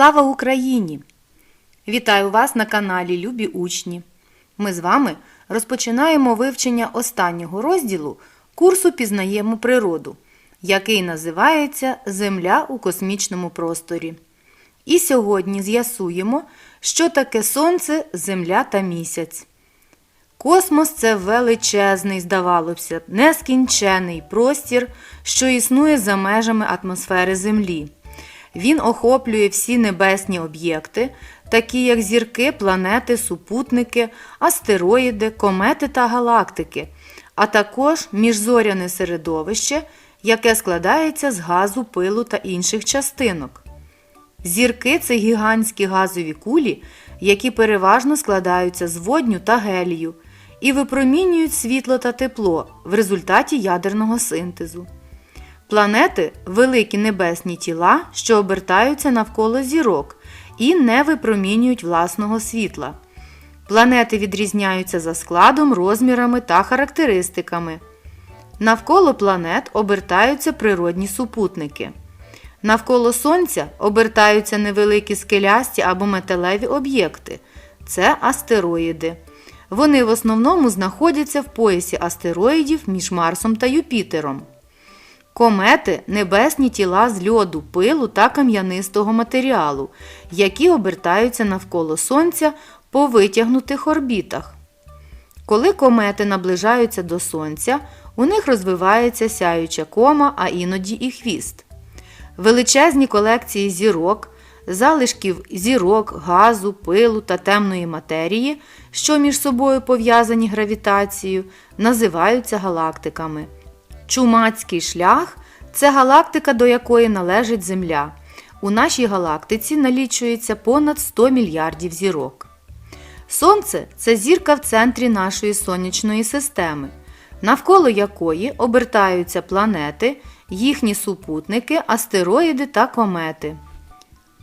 Слава Україні! Вітаю вас на каналі Любі Учні. Ми з вами розпочинаємо вивчення останнього розділу курсу Пізнаємо природу, який називається Земля у космічному просторі. І сьогодні з'ясуємо, що таке Сонце, Земля та місяць. Космос це величезний, здавалося б, нескінчений простір, що існує за межами атмосфери Землі. Він охоплює всі небесні об'єкти, такі як зірки, планети, супутники, астероїди, комети та галактики, а також міжзоряне середовище, яке складається з газу, пилу та інших частинок. Зірки це гігантські газові кулі, які переважно складаються з водню та гелію і випромінюють світло та тепло в результаті ядерного синтезу. Планети великі небесні тіла, що обертаються навколо зірок і не випромінюють власного світла. Планети відрізняються за складом, розмірами та характеристиками. Навколо планет обертаються природні супутники. Навколо Сонця обертаються невеликі скелясті або металеві об'єкти це астероїди. Вони в основному знаходяться в поясі астероїдів між Марсом та Юпітером. Комети небесні тіла з льоду, пилу та кам'янистого матеріалу, які обертаються навколо Сонця по витягнутих орбітах. Коли комети наближаються до Сонця, у них розвивається сяюча кома, а іноді і хвіст. Величезні колекції зірок, залишків зірок, газу, пилу та темної матерії, що між собою пов'язані гравітацією, називаються галактиками. Чумацький шлях це галактика, до якої належить Земля. У нашій галактиці налічується понад 100 мільярдів зірок. Сонце це зірка в центрі нашої сонячної системи, навколо якої обертаються планети, їхні супутники, астероїди та комети.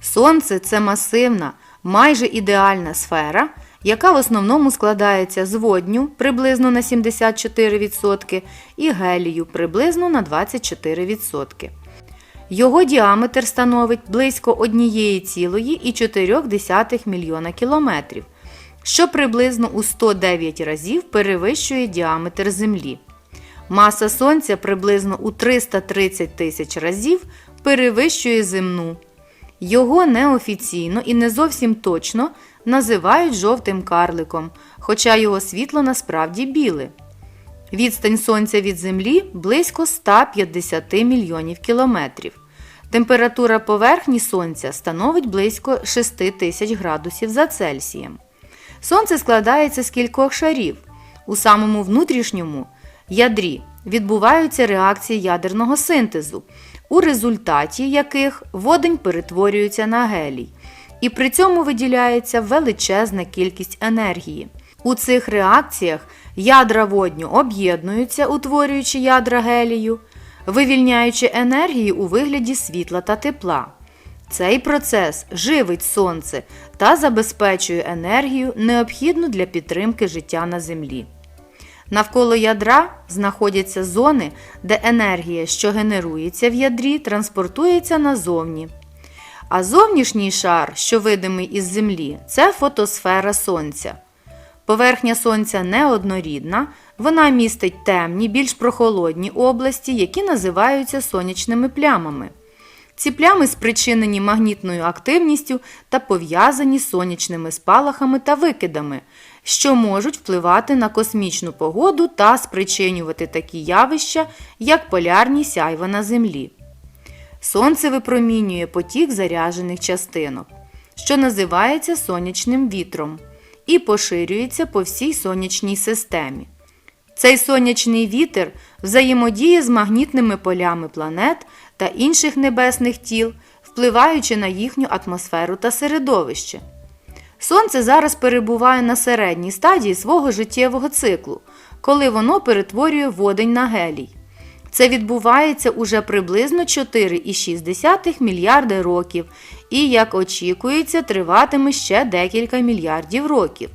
Сонце це масивна, майже ідеальна сфера, яка в основному складається з водню приблизно на 74% і гелію приблизно на 24%. Його діаметр становить близько 1,4 мільйона кілометрів, що приблизно у 109 разів перевищує діаметр Землі. Маса Сонця приблизно у 330 тисяч разів перевищує земну. Його неофіційно і не зовсім точно називають жовтим карликом, хоча його світло насправді біле. Відстань Сонця від Землі близько 150 мільйонів кілометрів. Температура поверхні Сонця становить близько 6 тисяч градусів за Цельсієм. Сонце складається з кількох шарів. У самому внутрішньому ядрі відбуваються реакції ядерного синтезу, у результаті яких водень перетворюється на гелій, і при цьому виділяється величезна кількість енергії. У цих реакціях ядра водню об'єднуються, утворюючи ядра гелію, вивільняючи енергію у вигляді світла та тепла. Цей процес живить сонце та забезпечує енергію, необхідну для підтримки життя на Землі. Навколо ядра знаходяться зони, де енергія, що генерується в ядрі, транспортується назовні. А зовнішній шар, що видимий із Землі, це фотосфера Сонця. Поверхня Сонця неоднорідна, вона містить темні, більш прохолодні області, які називаються сонячними плямами. Ці плями спричинені магнітною активністю та пов'язані з сонячними спалахами та викидами, що можуть впливати на космічну погоду та спричинювати такі явища, як полярні сяйва на Землі. Сонце випромінює потік заряджених частинок, що називається сонячним вітром, і поширюється по всій сонячній системі. Цей сонячний вітер взаємодіє з магнітними полями планет та інших небесних тіл, впливаючи на їхню атмосферу та середовище. Сонце зараз перебуває на середній стадії свого життєвого циклу, коли воно перетворює водень на гелій. Це відбувається уже приблизно 4,6 мільярди років і, як очікується, триватиме ще декілька мільярдів років.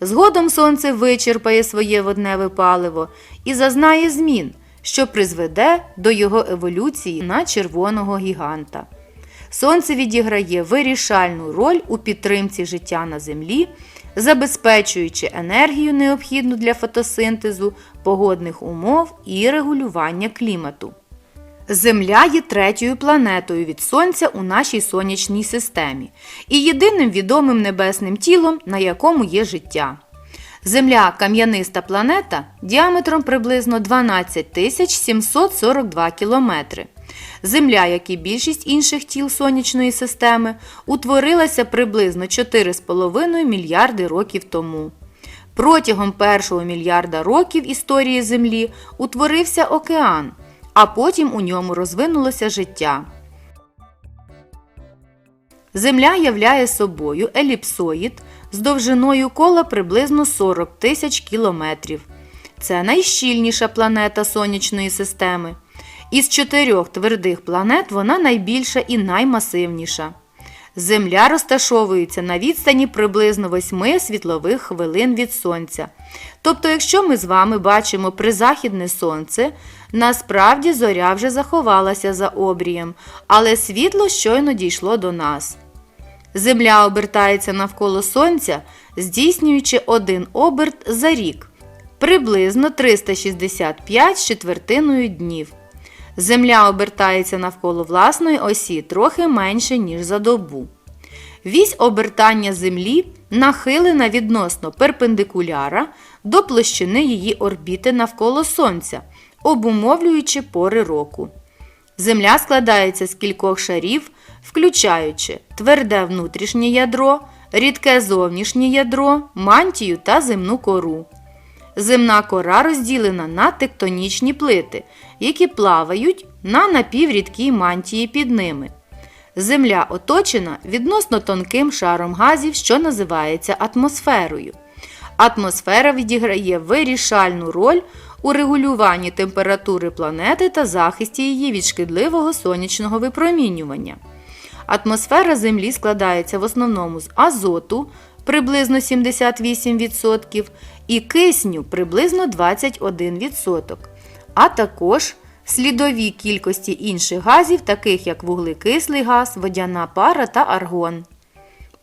Згодом Сонце вичерпає своє водневе паливо і зазнає змін, що призведе до його еволюції на червоного гіганта. Сонце відіграє вирішальну роль у підтримці життя на землі, забезпечуючи енергію, необхідну для фотосинтезу, погодних умов і регулювання клімату. Земля є третьою планетою від Сонця у нашій сонячній системі і єдиним відомим небесним тілом, на якому є життя. Земля кам'яниста планета діаметром приблизно 12 742 кілометри. Земля, як і більшість інших тіл сонячної системи, утворилася приблизно 4,5 мільярди років тому. Протягом першого мільярда років історії Землі утворився океан, а потім у ньому розвинулося життя. Земля являє собою еліпсоїд з довжиною кола приблизно 40 тисяч кілометрів. Це найщільніша планета сонячної системи. Із чотирьох твердих планет вона найбільша і наймасивніша. Земля розташовується на відстані приблизно 8 світлових хвилин від Сонця. Тобто, якщо ми з вами бачимо призахідне сонце, насправді зоря вже заховалася за обрієм, але світло щойно дійшло до нас. Земля обертається навколо Сонця, здійснюючи один оберт за рік, приблизно 365 з четвертиною днів. Земля обертається навколо власної осі трохи менше, ніж за добу. Вісь обертання Землі нахилена відносно перпендикуляра до площини її орбіти навколо Сонця, обумовлюючи пори року. Земля складається з кількох шарів, включаючи тверде внутрішнє ядро, рідке зовнішнє ядро, мантію та земну кору. Земна кора розділена на тектонічні плити, які плавають на напіврідкій мантії під ними. Земля оточена відносно тонким шаром газів, що називається атмосферою. Атмосфера відіграє вирішальну роль у регулюванні температури планети та захисті її від шкідливого сонячного випромінювання. Атмосфера Землі складається в основному з азоту приблизно 78% і кисню приблизно 21%, а також слідові кількості інших газів, таких як вуглекислий газ, водяна пара та аргон.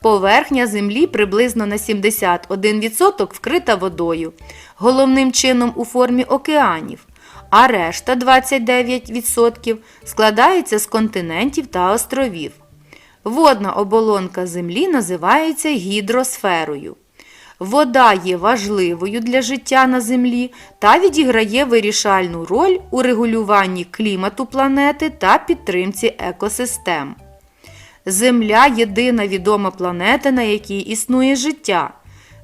Поверхня Землі приблизно на 71% вкрита водою, головним чином у формі океанів, а решта 29% складається з континентів та островів. Водна оболонка Землі називається гідросферою. Вода є важливою для життя на Землі та відіграє вирішальну роль у регулюванні клімату планети та підтримці екосистем. Земля єдина відома планета, на якій існує життя.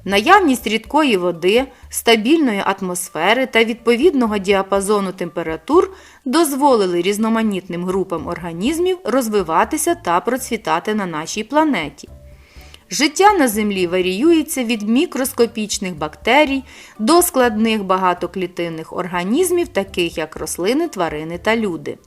Наявність рідкої води, стабільної атмосфери та відповідного діапазону температур дозволили різноманітним групам організмів розвиватися та процвітати на нашій планеті. Життя на Землі варіюється від мікроскопічних бактерій до складних багатоклітинних організмів, таких як рослини, тварини та люди.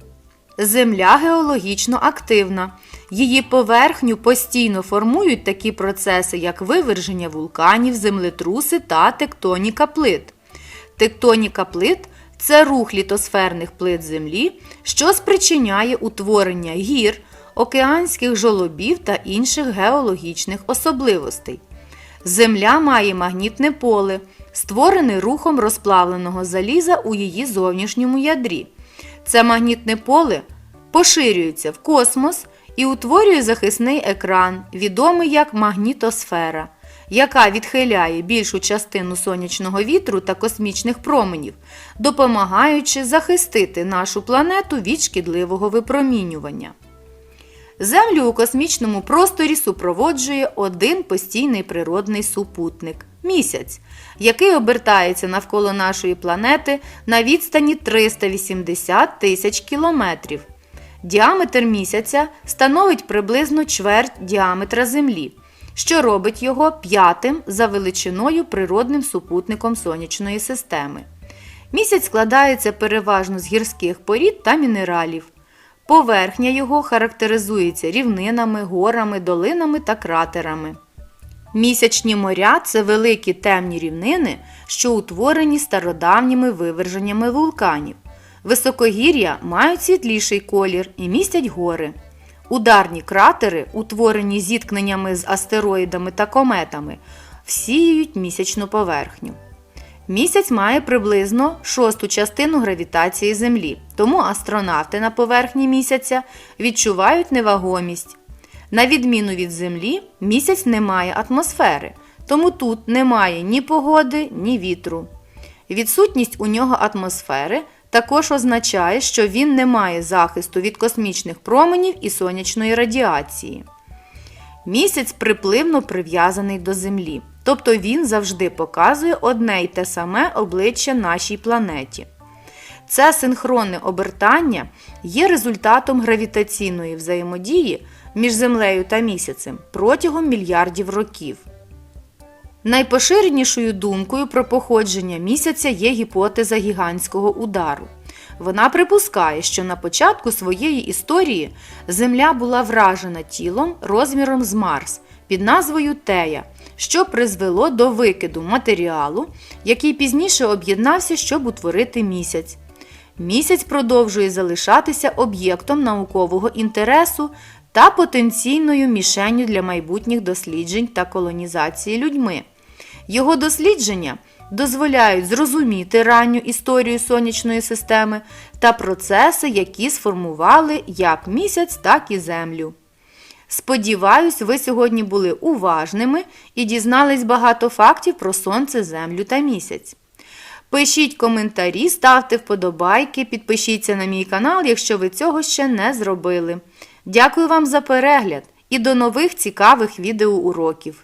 Земля геологічно активна. Її поверхню постійно формують такі процеси, як виверження вулканів, землетруси та тектоніка плит. Тектоніка плит це рух літосферних плит Землі, що спричиняє утворення гір, океанських жолобів та інших геологічних особливостей. Земля має магнітне поле, створене рухом розплавленого заліза у її зовнішньому ядрі. Це магнітне поле поширюється в космос і утворює захисний екран, відомий як магнітосфера, яка відхиляє більшу частину сонячного вітру та космічних променів, допомагаючи захистити нашу планету від шкідливого випромінювання. Землю у космічному просторі супроводжує один постійний природний супутник місяць, який обертається навколо нашої планети на відстані 380 тисяч кілометрів. Діаметр місяця становить приблизно чверть діаметра Землі, що робить його п'ятим за величиною природним супутником сонячної системи. Місяць складається переважно з гірських порід та мінералів. Поверхня його характеризується рівнинами, горами, долинами та кратерами. Місячні моря це великі темні рівнини, що утворені стародавніми виверженнями вулканів. Високогір'я мають світліший колір і містять гори. Ударні кратери, утворені зіткненнями з астероїдами та кометами, всіюють місячну поверхню. Місяць має приблизно шосту частину гравітації Землі, тому астронавти на поверхні місяця відчувають невагомість. На відміну від Землі, місяць не має атмосфери, тому тут немає ні погоди, ні вітру. Відсутність у нього атмосфери також означає, що він не має захисту від космічних променів і сонячної радіації. Місяць припливно прив'язаний до Землі, тобто він завжди показує одне й те саме обличчя нашій планеті. Це синхронне обертання є результатом гравітаційної взаємодії між Землею та місяцем протягом мільярдів років. Найпоширенішою думкою про походження місяця є гіпотеза гігантського удару. Вона припускає, що на початку своєї історії Земля була вражена тілом розміром з Марс під назвою Тея, що призвело до викиду матеріалу, який пізніше об'єднався, щоб утворити місяць. Місяць продовжує залишатися об'єктом наукового інтересу та потенційною мішенню для майбутніх досліджень та колонізації людьми. Його дослідження дозволяють зрозуміти ранню історію сонячної системи та процеси, які сформували як місяць, так і Землю. Сподіваюсь, ви сьогодні були уважними і дізнались багато фактів про сонце, землю та місяць. Пишіть коментарі, ставте вподобайки, підпишіться на мій канал, якщо ви цього ще не зробили. Дякую вам за перегляд і до нових цікавих відеоуроків!